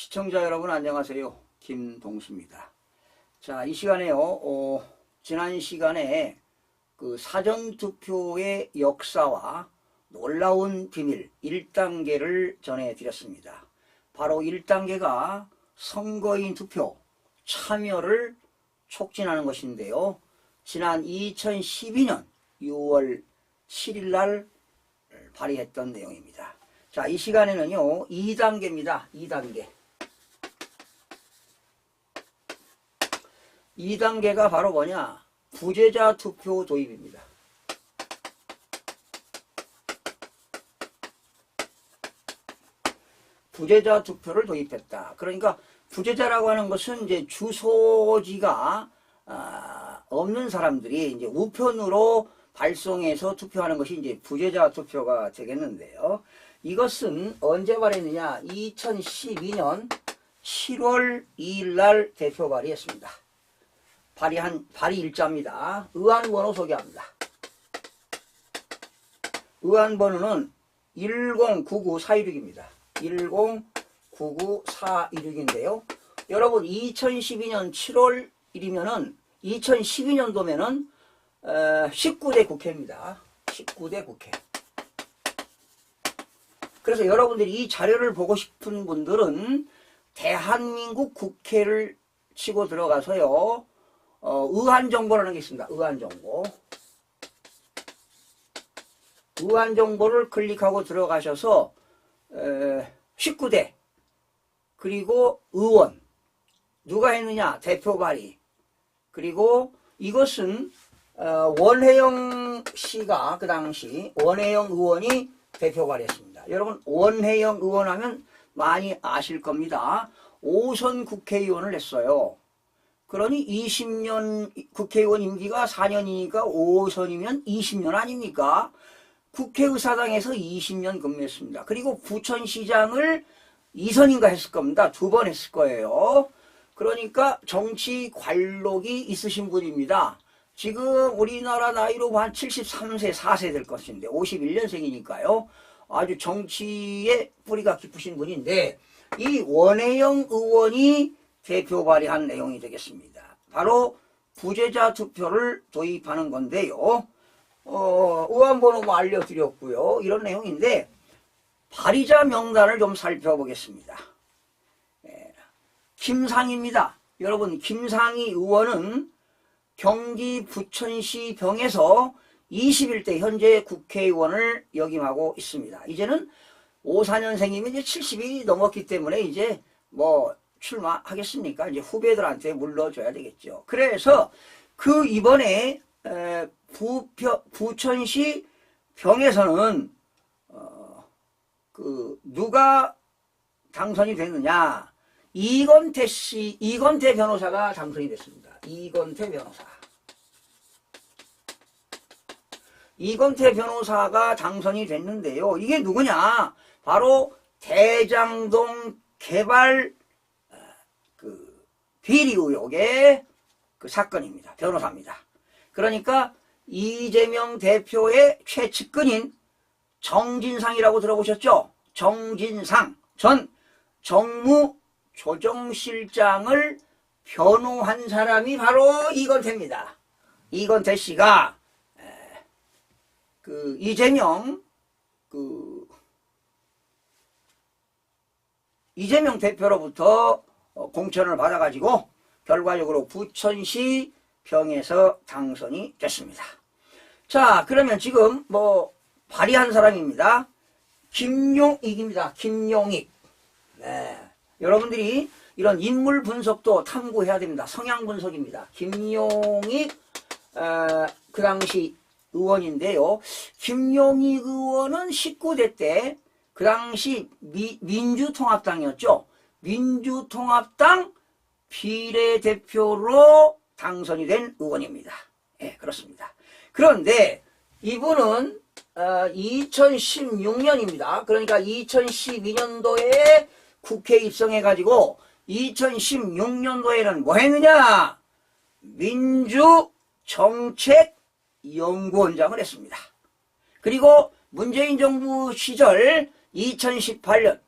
시청자 여러분 안녕하세요. 김동수입니다. 자, 이 시간에요. 어, 지난 시간에 그 사전투표의 역사와 놀라운 비밀 1단계를 전해드렸습니다. 바로 1단계가 선거인 투표 참여를 촉진하는 것인데요. 지난 2012년 6월 7일 날 발의했던 내용입니다. 자, 이 시간에는요, 2단계입니다. 2단계. 2단계가 바로 뭐냐? 부재자 투표 도입입니다. 부재자 투표를 도입했다. 그러니까 부재자라고 하는 것은 이제 주소지가 아, 없는 사람들이 이제 우편으로 발송해서 투표하는 것이 이제 부재자 투표가 되겠는데요. 이것은 언제 발했느냐? 2012년 7월 2일 날 대표 발의했습니다. 발의한 발의 일자입니다. 의안 번호 소개합니다. 의안 번호는 1099-416입니다. 1099-416인데요. 여러분 2012년 7월 1이면은 2012년도면은 19대 국회입니다. 19대 국회. 그래서 여러분들이 이 자료를 보고 싶은 분들은 대한민국 국회를 치고 들어가서요. 어, 의안정보라는 게 있습니다. 의안정보. 의안정보를 클릭하고 들어가셔서 에, 19대 그리고 의원 누가 했느냐 대표 발의 그리고 이것은 어, 원혜영 씨가 그 당시 원혜영 의원이 대표 발의했습니다. 여러분 원혜영 의원 하면 많이 아실 겁니다. 5선 국회의원을 했어요. 그러니 20년 국회의원 임기가 4년이니까 5선이면 20년 아닙니까? 국회의사당에서 20년 근무했습니다. 그리고 부천시장을 2선인가 했을 겁니다. 두 번 했을 거예요. 그러니까 정치 관록이 있으신 분입니다. 지금 우리나라 나이로 한 73세, 4세 될 것인데 51년생이니까요. 아주 정치에 뿌리가 깊으신 분인데 이 원혜영 의원이 대표 발의한 내용이 되겠습니다. 바로 부재자 투표를 도입하는 건데요. 어, 의원번호 뭐 알려드렸고요. 이런 내용인데 발의자 명단을 좀 살펴보겠습니다. 예, 김상입니다. 여러분 김상희 의원은 경기 부천시 병에서 21대 현재 국회의원을 역임하고 있습니다. 이제는 54년생이면 이제 70이 넘었기 때문에 이제 뭐 출마하겠습니까? 이제 후배들한테 물러줘야 되겠죠. 그래서 그 이번에 에, 부표, 부천시 병에서는 어, 그 누가 당선이 됐느냐? 이건태 씨, 이건태 변호사가 당선이 됐습니다. 이건태 변호사. 이건태 변호사가 당선이 됐는데요. 이게 누구냐? 바로 대장동 개발 어, 그 비리 의혹의 그 사건입니다. 변호사입니다. 그러니까 이재명 대표의 최측근인 정진상이라고 들어보셨죠? 정진상 전 정무조정실장을 변호한 사람이 바로 이건태입니다. 이건태 씨가 그 이재명 그 이재명 대표로부터 어, 공천을 받아가지고 결과적으로 부천시 병에서 당선이 됐습니다. 자, 그러면 지금 뭐 발의한 사람입니다. 김용익입니다. 김용익. 네. 여러분들이 이런 인물 분석도 탐구해야 됩니다. 성향 분석입니다. 김용익, 어, 그 당시 의원인데요. 김용익 의원은 19대 때 그 당시 미, 민주통합당이었죠. 민주통합당 비례대표로 당선이 된 의원입니다. 예, 그렇습니다. 그런데 이분은 어, 2016년입니다. 그러니까 2012년도에 국회 입성해가지고 2016년도에는 뭐 했느냐? 민주정책연구원장을 했습니다. 그리고 문재인 정부 시절 2018년,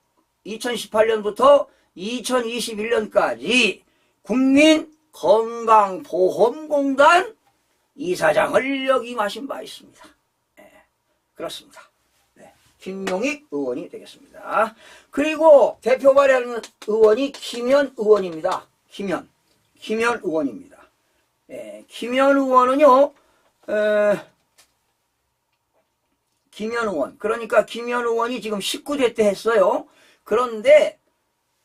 2018년부터 2021년까지 국민 건강보험공단 이사장을 역임하신 바 있습니다. 예, 그렇습니다. 네, 김용익 의원이 되겠습니다. 그리고 대표 발의하는 의원이 김현 의원입니다. 김현. 김현 의원입니다. 예, 김현 의원은요, 에, 김현 의원. 그러니까 김현 의원이 지금 19대 때 했어요. 그런데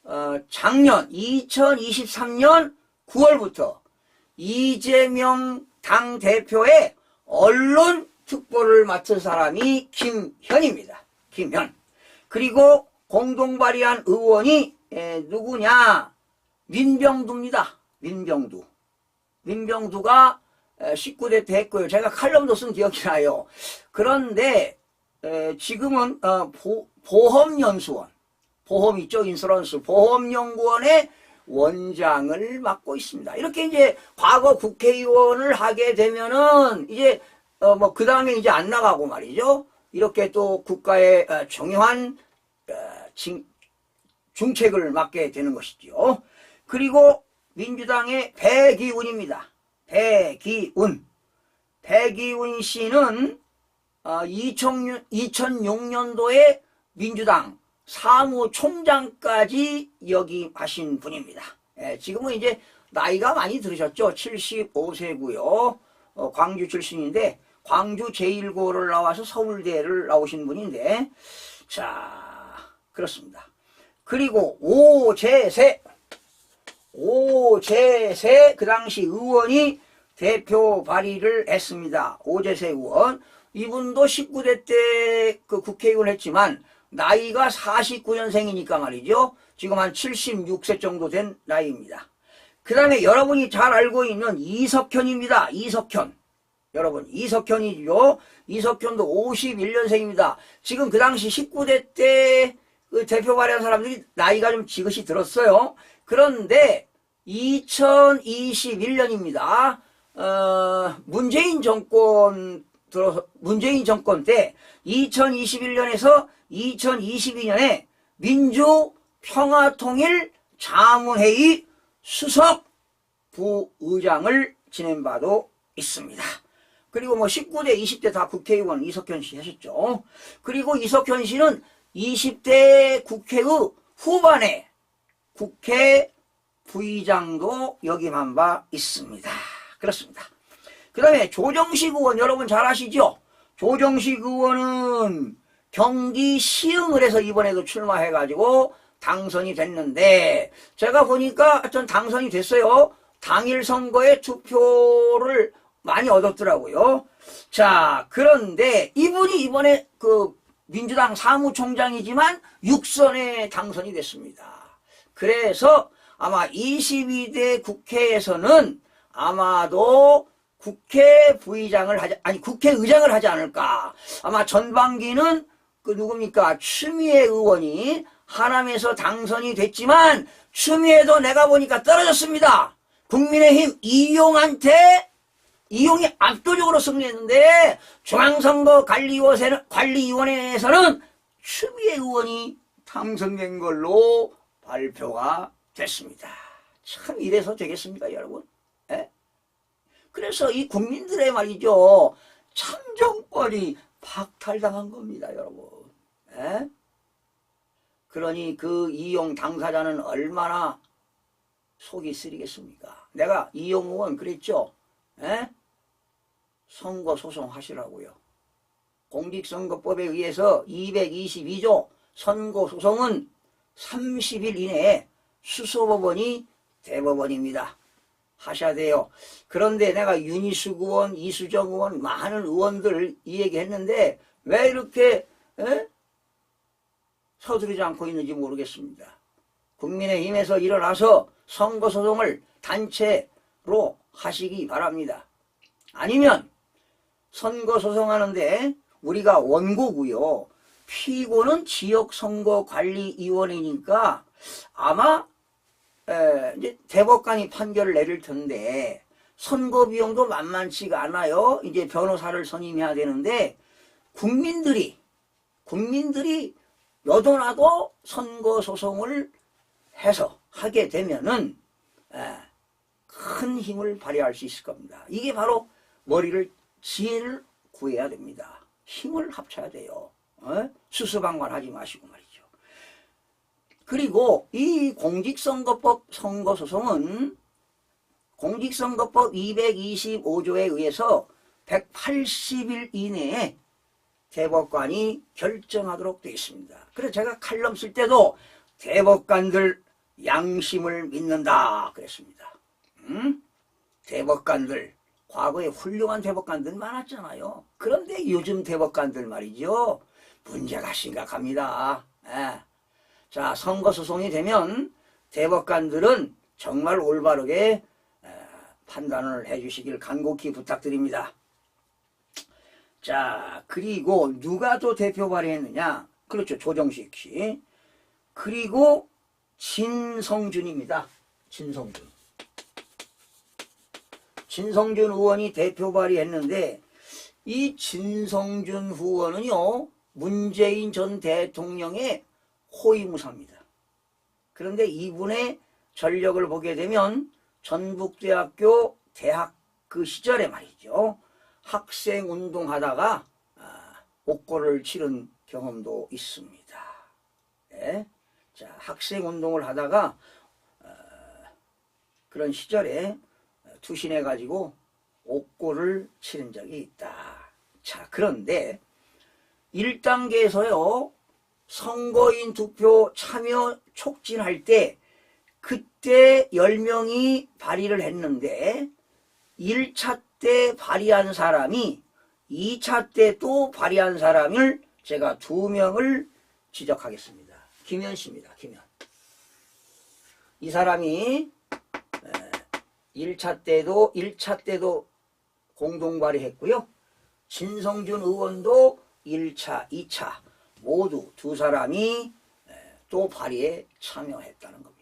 어, 작년 2023년 9월부터 이재명 당 대표의 언론 특보를 맡은 사람이 김현입니다. 김현. 그리고 공동 발의한 의원이 에, 누구냐? 민병두입니다. 민병두. 민병두가 19대 때 했고요. 제가 칼럼도 쓴 기억이 나요. 그런데 에, 지금은 어, 보, 보험연수원, 보험 있죠, 인수런스, 보험연구원의 원장을 맡고 있습니다. 이렇게 이제 과거 국회의원을 하게 되면은 이제 어, 뭐 그 다음에 이제 안 나가고 말이죠. 이렇게 또 국가의 어, 중요한 어, 진- 중책을 맡게 되는 것이지요. 그리고 민주당의 배기운입니다. 배기운. 배기운 씨는 2006년도에 민주당 사무총장까지 역임하신 분입니다. 예, 지금은 이제 나이가 많이 들으셨죠. 75세고요. 어, 광주 출신인데 광주 제1고를 나와서 서울대를 나오신 분인데 자 그렇습니다. 그리고 오재세 오재세 그 당시 의원이 대표 발의를 했습니다. 오재세 의원 이분도 19대 때 그 국회의원 했지만 나이가 49년생이니까 말이죠. 지금 한 76세 정도 된 나이입니다. 그 다음에 여러분이 잘 알고 있는 이석현입니다. 이석현. 여러분, 이석현이죠. 이석현도 51년생입니다. 지금 그 당시 19대 때 그 대표 발의한 사람들이 나이가 좀 지긋이 들었어요. 그런데 2021년입니다. 어, 문재인 정권 들어서 문재인 정권 때 2021년에서 2022년에 민주평화통일 자문회의 수석 부의장을 지낸 바도 있습니다. 그리고 뭐 19대, 20대 다 국회의원 이석현 씨 하셨죠. 그리고 이석현 씨는 20대 국회의 후반에 국회 부의장도 역임한 바 있습니다. 그렇습니다. 그 다음에 조정식 의원 여러분 잘 아시죠? 조정식 의원은 경기 시흥을 해서 이번에도 출마해가지고 당선이 됐는데 제가 보니까 하여튼 당선이 됐어요. 당일 선거에 투표를 많이 얻었더라고요. 자, 그런데 이분이 이번에 그 민주당 사무총장이지만 육선에 당선이 됐습니다. 그래서 아마 22대 국회에서는 아마도 국회 부의장을 하지, 아니, 국회의장을 하지 않을까. 아마 전반기는 그 누굽니까? 추미애 의원이 하남에서 당선이 됐지만, 추미애도 내가 보니까 떨어졌습니다. 국민의힘 이용한테 이용이 압도적으로 승리했는데, 중앙선거관리위원회는, 관리위원회에서는 추미애 의원이 당선된 걸로 발표가 됐습니다. 참 이래서 되겠습니까, 여러분? 예? 그래서 이 국민들의 말이죠. 참정권이 박탈당한 겁니다, 여러분. 예? 그러니 그 이용 당사자는 얼마나 속이 쓰리겠습니까? 내가 이용 의원 그랬죠? 예? 선거 소송 하시라고요. 공직선거법에 의해서 222조 선거 소송은 30일 이내에 수소법원이 대법원입니다. 하셔야 돼요. 그런데 내가 윤희숙 의원, 이수정 의원, 많은 의원들 이 얘기 했는데 왜 이렇게 에? 서두르지 않고 있는지 모르겠습니다. 국민의힘에서 일어나서 선거소송을 단체로 하시기 바랍니다. 아니면 선거소송하는데 우리가 원고고요. 피고는 지역선거관리위원회니까 아마 에, 이제 대법관이 판결을 내릴 텐데 선거 비용도 만만치가 않아요. 이제 변호사를 선임해야 되는데 국민들이 국민들이 여도나도 선거 소송을 해서 하게 되면은 에, 큰 힘을 발휘할 수 있을 겁니다. 이게 바로 머리를 지혜를 구해야 됩니다. 힘을 합쳐야 돼요. 어? 수수방관하지 마시고 말이죠. 그리고 이 공직선거법 선거소송은 공직선거법 225조에 의해서 180일 이내에 대법관이 결정하도록 되어 있습니다. 그래서 제가 칼럼 쓸 때도 대법관들 양심을 믿는다 그랬습니다. 음? 대법관들 과거에 훌륭한 대법관들 많았잖아요. 그런데 요즘 대법관들 말이죠. 문제가 심각합니다. 예. 자 선거 소송이 되면 대법관들은 정말 올바르게 에, 판단을 해주시길 간곡히 부탁드립니다. 자 그리고 누가 또 대표 발의했느냐? 그렇죠 조정식 씨. 그리고 진성준입니다. 진성준. 진성준 의원이 대표 발의했는데 이 진성준 의원은요 문재인 전 대통령의 호위무사입니다. 그런데 이분의 전력을 보게 되면 전북대학교 대학 그 시절에 말이죠 학생 운동하다가 아, 옥고를 치른 경험도 있습니다. 네. 자 학생 운동을 하다가 어, 그런 시절에 투신해 가지고 옥고를 치른 적이 있다. 자, 그런데 1단계에서요, 선거인 투표 참여 촉진할 때, 그때 10명이 발의를 했는데, 1차 때 발의한 사람이 2차 때 또 발의한 사람을 제가 두 명을 지적하겠습니다. 김현 씨입니다, 김현. 이 사람이 1차 때도 1차 때도 공동 발의했고요. 진성준 의원도 1차, 2차 모두 두 사람이 또 발의에 참여했다는 겁니다.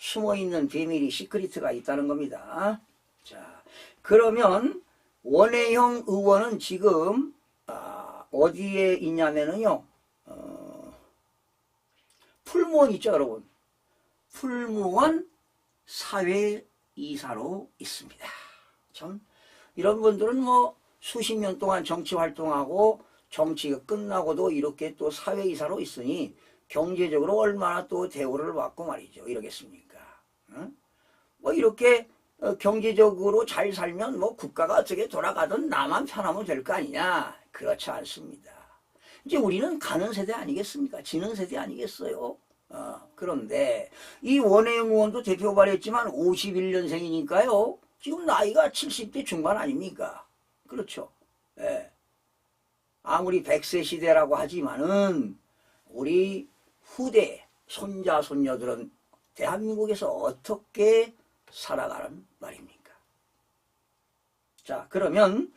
예. 숨어 있는 비밀이 시크리트가 있다는 겁니다. 자, 그러면 원혜영 의원은 지금 아, 어디에 있냐면은요. 어, 풀무원 있죠, 여러분. 풀무원 사회이사로 있습니다. 참 이런 분들은 뭐 수십 년 동안 정치 활동하고 정치가 끝나고도 이렇게 또 사회이사로 있으니 경제적으로 얼마나 또 대우를 받고 말이죠. 이러겠습니까? 응? 뭐 이렇게 어, 경제적으로 잘 살면 뭐 국가가 어떻게 돌아가든 나만 편하면 될 거 아니냐? 그렇지 않습니다. 이제 우리는 가는 세대 아니겠습니까? 지는 세대 아니겠어요? 어, 그런데 이 원혜영 의원도 대표 발의했지만 51년생이니까요. 지금 나이가 70대 중반 아닙니까? 그렇죠. 예. 아무리 100세 시대라고 하지만은 우리 후대 손자 손녀들은 대한민국에서 어떻게 살아가는 말입니까? 자 그러면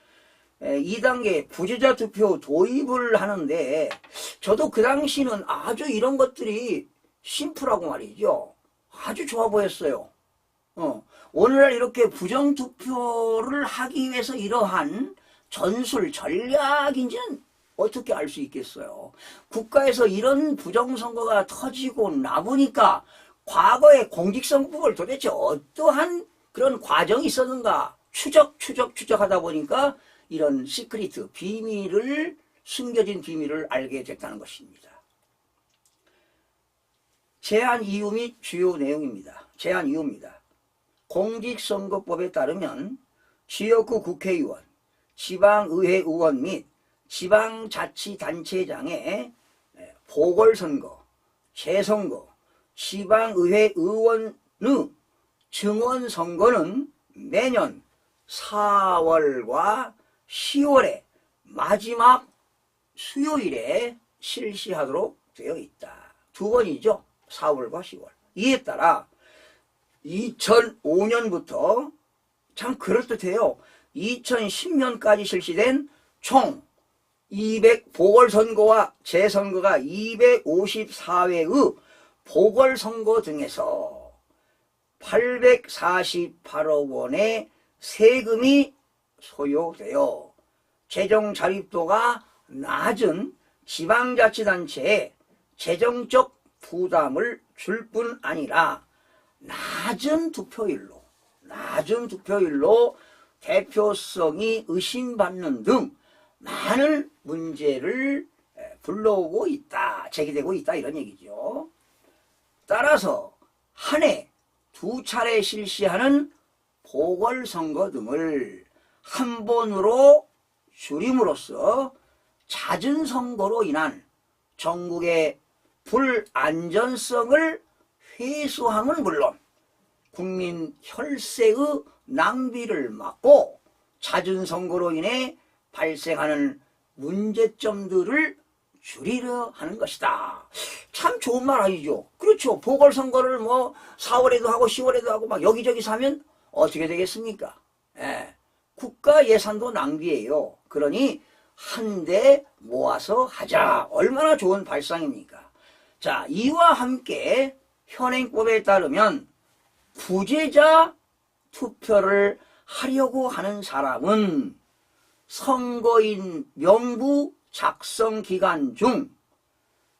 2단계 부재자 투표 도입을 하는데 저도 그 당시는 아주 이런 것들이 심플하고 말이죠. 아주 좋아 보였어요. 어, 오늘날 이렇게 부정투표를 하기 위해서 이러한 전술, 전략인지는 어떻게 알 수 있겠어요. 국가에서 이런 부정선거가 터지고 나보니까 과거의 공직선거법을 도대체 어떠한 그런 과정이 있었는가 추적, 추적, 추적하다 보니까 이런 시크리트, 비밀을, 숨겨진 비밀을 알게 됐다는 것입니다. 제한 이유 및 주요 내용입니다. 제한 이유입니다. 공직선거법에 따르면 지역구 국회의원, 지방의회 의원 및 지방자치단체장의 보궐선거, 재선거, 지방의회 의원의 증원선거는 매년 4월과 10월의 마지막 수요일에 실시하도록 되어 있다. 두 번이죠. 4월과 10월. 이에 따라 2005년부터 참 그럴듯해요. 2010년까지 실시된 총 200 보궐선거와 재선거가 254회의 보궐선거 등에서 848억 원의 세금이 소요되어 재정 자립도가 낮은 지방자치단체의 재정적 부담을 줄 뿐 아니라 낮은 득표율로 낮은 득표율로 대표성이 의심받는 등 많은 문제를 에, 불러오고 있다, 제기되고 있다 이런 얘기죠. 따라서 한 해 두 차례 실시하는 보궐선거 등을 한 번으로 줄임으로써 잦은 선거로 인한 전국의 불안전성을 회수함은 물론 국민 혈세의 낭비를 막고 잦은 선거로 인해 발생하는 문제점들을 줄이려 하는 것이다. 참 좋은 말 아니죠? 그렇죠. 보궐선거를 뭐 4월에도 하고 10월에도 하고 막 여기저기 사면 어떻게 되겠습니까? 예. 국가 예산도 낭비예요. 그러니 한 대 모아서 하자. 얼마나 좋은 발상입니까? 자, 이와 함께 현행법에 따르면 부재자 투표를 하려고 하는 사람은 선거인 명부 작성 기간 중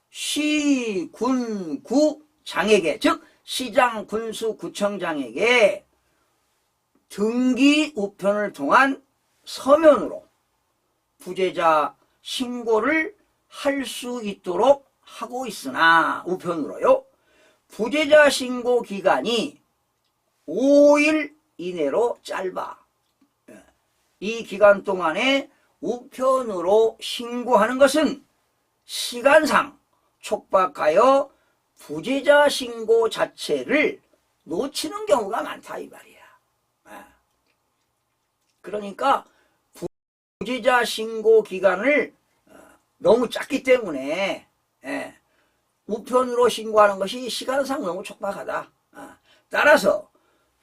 시, 군, 구 장에게 즉 시장, 군수, 구청장에게 등기 우편을 통한 서면으로 부재자 신고를 할 수 있도록 하고 있으나 우편으로요. 부재자 신고 기간이 5일 이내로 짧아. 예. 이 기간 동안에 우편으로 신고하는 것은 시간상 촉박하여 부재자 신고 자체를 놓치는 경우가 많다 이 말이야. 예. 그러니까 부재자 신고 기간을 어, 너무 짧기 때문에 예, 우편으로 신고하는 것이 시간상 너무 촉박하다. 아, 따라서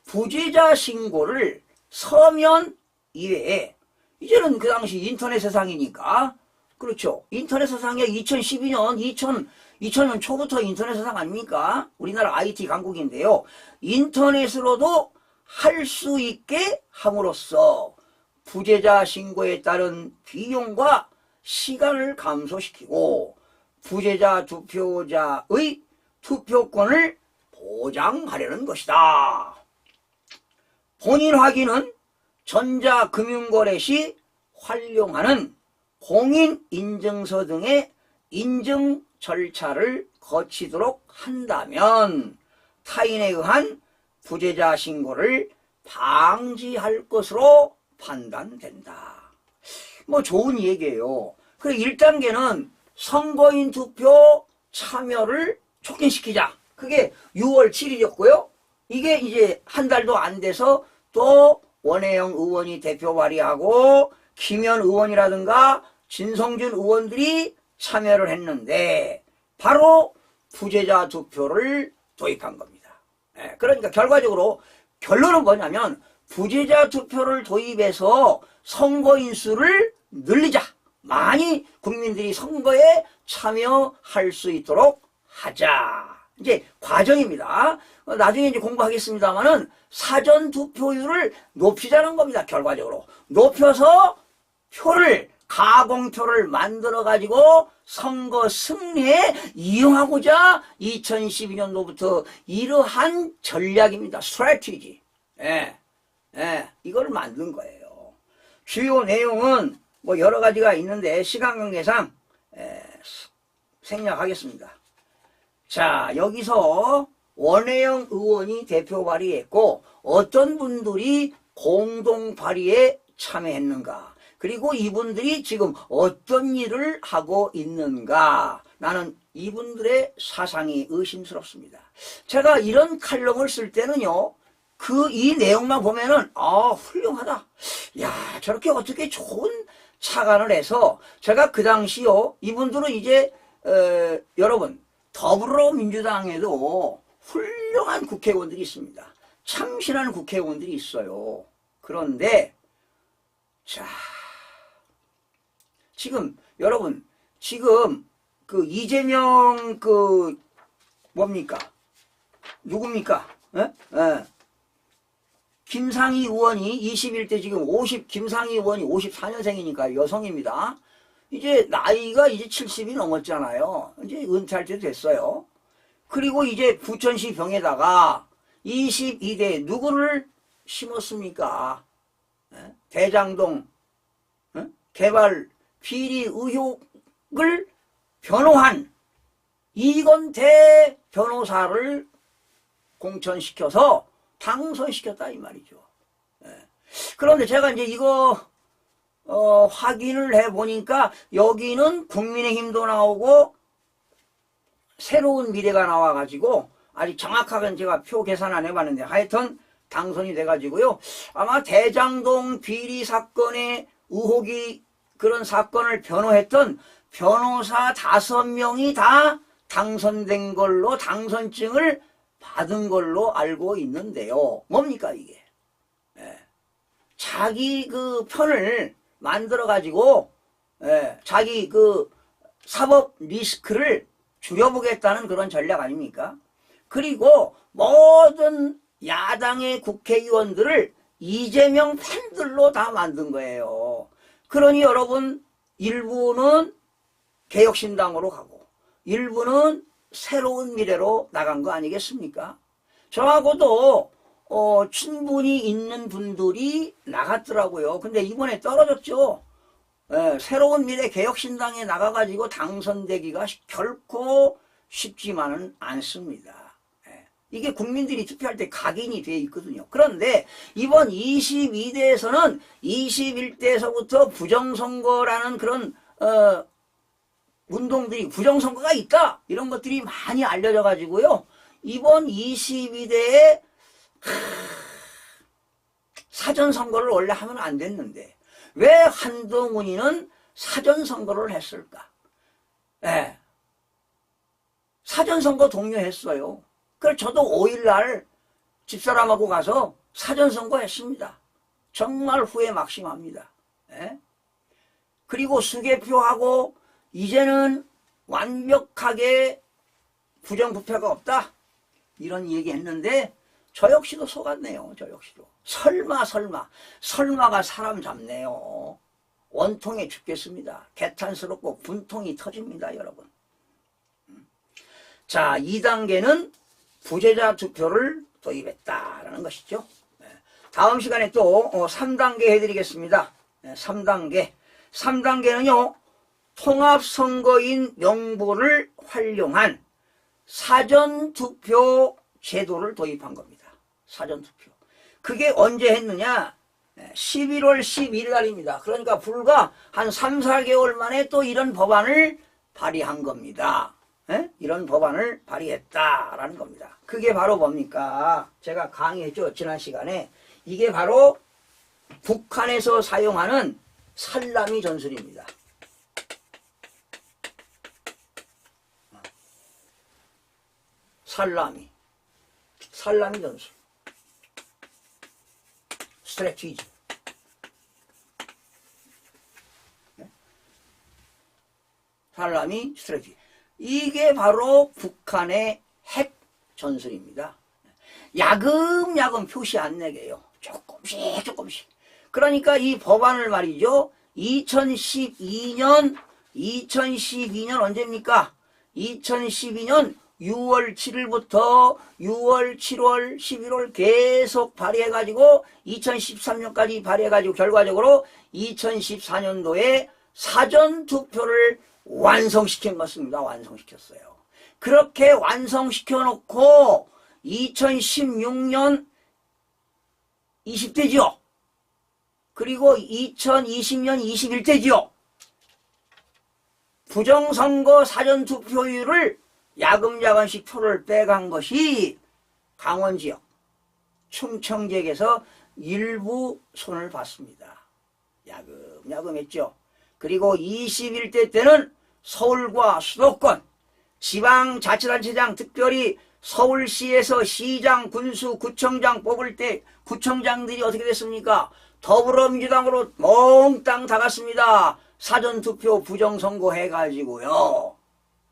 부재자 신고를 서면 이외에 이제는 그 당시 인터넷 세상이니까 그렇죠. 인터넷 세상에 2012년 2000 2000년 초부터 인터넷 세상 아닙니까? 우리나라 IT 강국인데요. 인터넷으로도 할 수 있게 함으로써 부재자 신고에 따른 비용과 시간을 감소시키고 부재자 투표자의 투표권을 보장하려는 것이다. 본인 확인은 전자금융거래 시 활용하는 공인인증서 등의 인증 절차를 거치도록 한다면 타인에 의한 부재자 신고를 방지할 것으로 판단된다. 뭐 좋은 얘기예요. 그래 1단계는 선거인 투표 참여를 촉진시키자. 그게 6월 7일이었고요. 이게 이제 한 달도 안 돼서 또 원혜영 의원이 대표 발의하고 김현 의원이라든가 진성준 의원들이 참여를 했는데 바로 부재자 투표를 도입한 겁니다. 예, 그러니까 결과적으로 결론은 뭐냐면 부재자 투표를 도입해서 선거 인 수를 늘리자. 많이 국민들이 선거에 참여할 수 있도록 하자. 이제 과정입니다. 어, 나중에 이제 공부하겠습니다만은 사전 투표율을 높이자는 겁니다. 결과적으로 높여서 표를 가공표를 만들어 가지고 선거 승리에 이용하고자 2012년도부터 이러한 전략입니다. 스트래티지. 예. 예. 이걸 만든 거예요. 주요 내용은 뭐 여러 가지가 있는데 시간 관계상 에, 생략하겠습니다. 자 여기서 원혜영 의원이 대표 발의했고 어떤 분들이 공동 발의에 참여했는가 그리고 이분들이 지금 어떤 일을 하고 있는가 나는 이분들의 사상이 의심스럽습니다. 제가 이런 칼럼을 쓸 때는요 그 이 내용만 보면은 아 훌륭하다. 야 저렇게 어떻게 좋은 차관을 해서 제가 그 당시요 이분들은 이제 어, 여러분 더불어민주당에도 훌륭한 국회의원들이 있습니다. 참신한 국회의원들이 있어요. 그런데 자 지금 여러분 지금 그 이재명 그 뭡니까 누굽니까? 에? 에. 김상희 의원이 21대 지금 50 김상희 의원이 54년생이니까 여성입니다. 이제 나이가 이제 70이 넘었잖아요. 이제 은퇴할 때도 됐어요. 그리고 이제 부천시 병에다가 22대 누구를 심었습니까? 예? 대장동 예? 개발 비리 의혹을 변호한 이건태 변호사를 공천시켜서 당선시켰다 이 말이죠. 예. 그런데 제가 이제 이거 어, 확인을 해 보니까 여기는 국민의힘도 나오고 새로운 미래가 나와가지고 아직 정확하게는 제가 표 계산 안 해봤는데 하여튼 당선이 돼가지고요. 아마 대장동 비리 사건의 의혹이 그런 사건을 변호했던 변호사 다섯 명이 다 당선된 걸로 당선증을 받은 걸로 알고 있는데요. 뭡니까 이게? 예. 자기 그 편을 만들어 가지고 예, 자기 그 사법 리스크를 줄여보겠다는 그런 전략 아닙니까? 그리고 모든 야당의 국회의원들을 이재명 팬들로 다 만든 거예요. 그러니 여러분 일부는 개혁신당으로 가고 일부는 새로운 미래로 나간 거 아니겠습니까? 저하고도 어, 친분이 있는 분들이 나갔더라고요. 근데 이번에 떨어졌죠. 예, 새로운 미래 개혁신당에 나가가지고 당선되기가 결코 쉽지만은 않습니다. 예, 이게 국민들이 투표할 때 각인이 돼 있거든요. 그런데 이번 22대에서는 21대에서부터 부정선거라는 그런 어, 운동들이 부정선거가 있다 이런 것들이 많이 알려져 가지고요. 이번 22대에 사전선거를 원래 하면 안 됐는데 왜 한동훈이는 사전선거를 했을까? 예. 사전선거 독려했어요. 그래서 저도 5일날 집사람하고 가서 사전선거 했습니다. 정말 후회 막심합니다. 예? 그리고 수개표하고 이제는 완벽하게 부정부패가 없다. 이런 얘기 했는데 저 역시도 속았네요. 저 역시도. 설마 설마 설마가 사람 잡네요. 원통에 죽겠습니다. 개탄스럽고 분통이 터집니다. 여러분. 음. 자 2단계는 부재자 투표를 도입했다라는 것이죠. 네. 다음 시간에 또 3단계 해드리겠습니다. 3단계. 3단계는요. 통합선거인 명부를 활용한 사전투표 제도를 도입한 겁니다. 사전투표. 그게 언제 했느냐? 11월 11일 날입니다. 그러니까 불과 한 3, 4개월 만에 또 이런 법안을 발의한 겁니다. 에? 이런 법안을 발의했다라는 겁니다. 그게 바로 뭡니까? 제가 강의했죠. 지난 시간에. 이게 바로 북한에서 사용하는 살라미 전술입니다. 살라미. 살라미 전술. 스트레티지. 살라미 스트레티지. 이게 바로 북한의 핵 전술입니다. 야금야금 표시 안 내게요. 조금씩 조금씩. 그러니까 이 법안을 말이죠. 2012년 2012년 언제입니까? 2012년 6월 7일부터 6월, 7월, 11월 계속 발의해가지고 2013년까지 발의해가지고 결과적으로 2014년도에 사전투표를 완성시킨 것입니다. 완성시켰어요. 그렇게 완성시켜 놓고 2016년 20대지요. 그리고 2020년 21대지요. 부정선거 사전투표율을 야금야금씩 표를 빼간 것이 강원 지역, 충청 지역에서 일부 손을 봤습니다. 야금야금 했죠. 그리고 21대 때는 서울과 수도권, 지방자치단체장 특별히 서울시에서 시장, 군수, 구청장 뽑을 때 구청장들이 어떻게 됐습니까? 더불어민주당으로 몽땅 다 갔습니다. 사전투표 부정선거 해가지고요.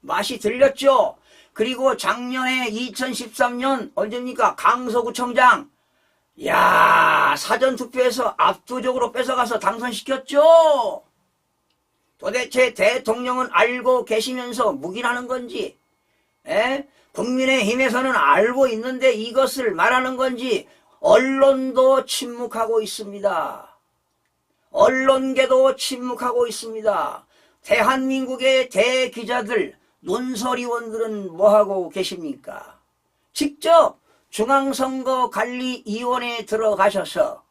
맛이 들렸죠? 그리고 작년에 2013년 언제입니까? 강서구청장. 야 사전투표에서 압도적으로 뺏어가서 당선시켰죠? 도대체 대통령은 알고 계시면서 묵인하는 건지, 에? 국민의힘에서는 알고 있는데 이것을 말하는 건지 언론도 침묵하고 있습니다. 언론계도 침묵하고 있습니다. 대한민국의 대기자들, 논설위원들은 뭐하고 계십니까? 직접 중앙선거관리위원회에 들어가셔서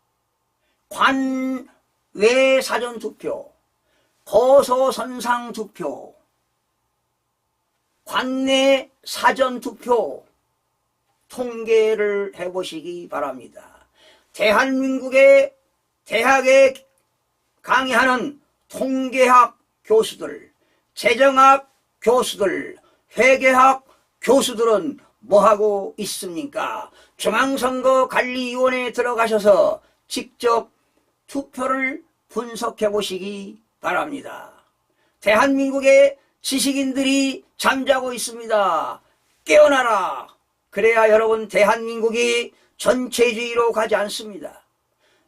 관외 사전투표, 고소선상투표, 관내 사전투표 통계를 해보시기 바랍니다. 대한민국의 대학에 강의하는 통계학 교수들, 재정학 교수들, 회계학 교수들은 뭐하고 있습니까? 중앙선거관리위원회에 들어가셔서 직접 투표를 분석해 보시기 바랍니다. 대한민국의 지식인들이 잠자고 있습니다. 깨어나라! 그래야 여러분 대한민국이 전체주의로 가지 않습니다.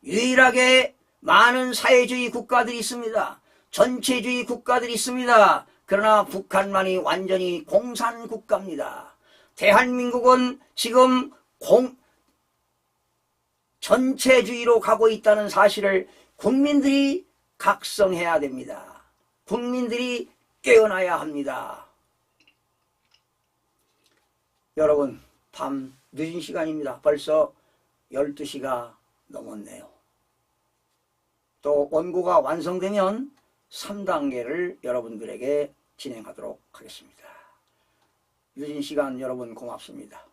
유일하게 많은 사회주의 국가들이 있습니다. 전체주의 국가들이 있습니다. 그러나 북한만이 완전히 공산 국가입니다. 대한민국은 지금 공, 전체주의로 가고 있다는 사실을 국민들이 각성해야 됩니다. 국민들이 깨어나야 합니다. 여러분, 밤 늦은 시간입니다. 벌써 12시가 넘었네요. 또 원고가 완성되면 3단계를 여러분들에게 진행하도록 하겠습니다. 늦은 시간 여러분 고맙습니다.